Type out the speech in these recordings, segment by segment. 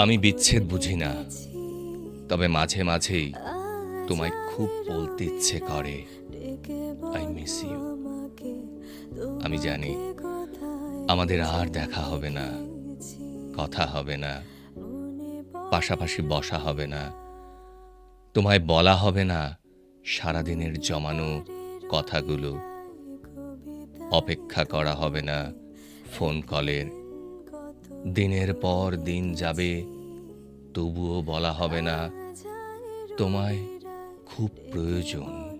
আমি বিচ্ছেদ বুঝি না। তবে মাঝে মাঝেই তোমায় খুব বলতে ইচ্ছে করে। আই মিস ইউ আমি জানি আমাদের আর দেখা হবে না, কথা হবে না, পাশাপাশি বসা হবে না। তোমায় বলা হবে না সারাদিনের জমানো কথাগুলো। অপেক্ষা করা হবে না ফোন কলের দিনের পর দিন যাবে, তবুও বলা হবে না, তোমায় খুব প্রয়োজন।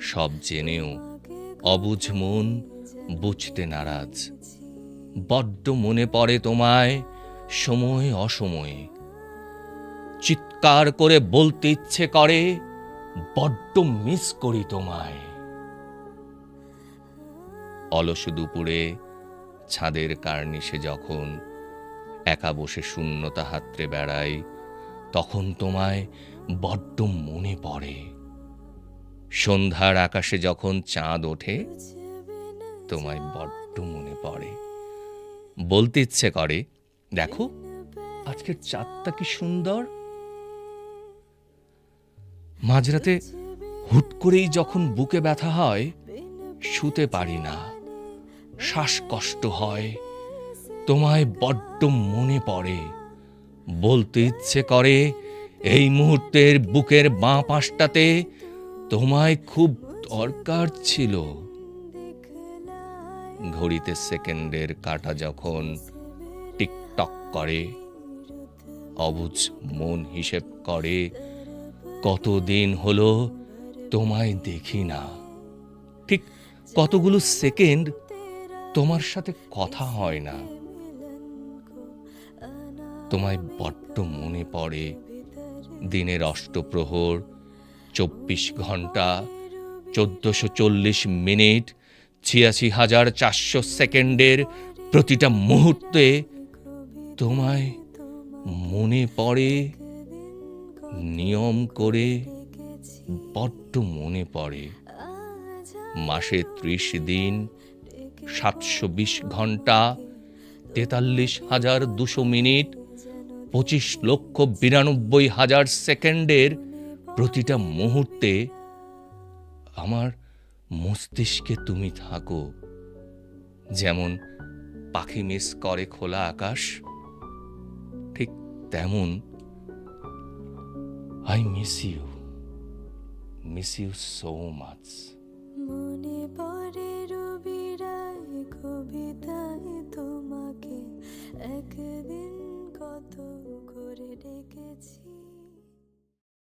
সব জেনেও অবুঝ মন, বুঝতে নারাজ। বড্ড মনে পড়ে তোমায়, সময় অসময়ে। চিৎকার করে বলতে ইচ্ছে করে, বড্ড মিস করি তোমায়। অলস দুপুরে ছাদের কার্নিশে যখন একা বসে শূন্যতা হাতড়ে বেড়াই, তখন তোমায় বড্ড মনে পড়ে। সন্ধ্যার আকাশে যখন চাঁদ ওঠে, তোমায় বড্ড মনে পড়ে। বলতে ইচ্ছে করে, দেখো, আজকের চাঁদটা কি সুন্দর? মাঝরাতে হুট করেই যখন বুকে ব্যথা হয়, শুতে পারি না। শ্বাসকষ্ট হয়। তোমায় বড্ড মনে পড়ে। বলতে ইচ্ছে করে, এই মুহূর্তের বুকের বাঁ পাশটাতে তোমায় খুব দরকার ছিল। ঘড়িতে সেকেন্ডের কাটা যখন টিকটক করে, অবুঝ মন হিসেব করে, কতদিন হলো তোমায় দেখি না। ঠিক কতগুলো সেকেন্ড তোমার সাথে কথা হয় না। তোমায় বড্ড মনে পড়ে। দিনের অষ্টপ্রহর, চব্বিশ ঘণ্টা, চোদ্দশো চল্লিশ মিনিট, ছিয়াশি হাজার চারশো সেকেন্ডের প্রতিটা মুহূর্তে তোমায় মনে পড়ে, নিয়ম করে বড্ড মনে পড়ে। মাসে ত্রিশ দিন সাতশো বিশ ঘণ্টা, তেতাল্লিশ হাজার দুশো মিনিট, পঁচিশ লক্ষ বিরানব্বই হাজার সেকেন্ডের প্রতিটা মুহূর্তে আমার মস্তিষ্কে তুমি থাকো। যেমন পাখি মিস করে খোলা আকাশ, ঠিক তেমন I miss you miss you so much মনে পড়ে রবিরায় কবিতায়